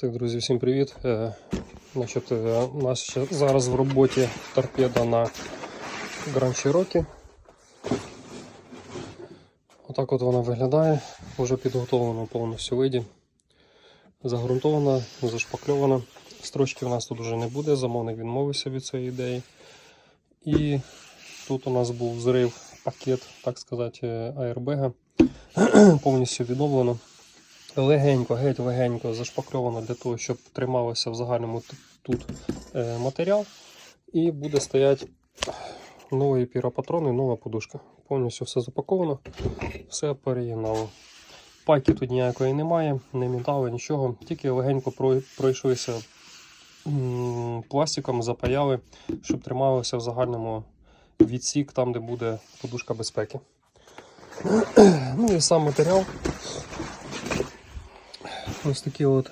Так, друзі, всім привіт. Е, значить, е, у нас ще зараз в роботі торпеда на Grand Cherokee. Отак от вона виглядає. Вже підготовлена повністю виді. Загрунтована, зашпакльована. Строчки у нас тут вже не буде, замовник відмовився від цієї ідеї. І тут у нас був зрив пакет, так сказати, аербега. Повністю відновлено легенько, геть легенько зашпакльовано для того, щоб трималося в загальному тут е, матеріал. І буде стояти новий піропатрон і нова подушка. Повністю все запаковано, все переєднало. Пайки тут ніякої немає, не металу, нічого. Тільки легенько пройшлися пластиком, запаяли, щоб трималося в загальному відсік, там, де буде подушка безпеки. Ну і сам матеріал. Ось такі от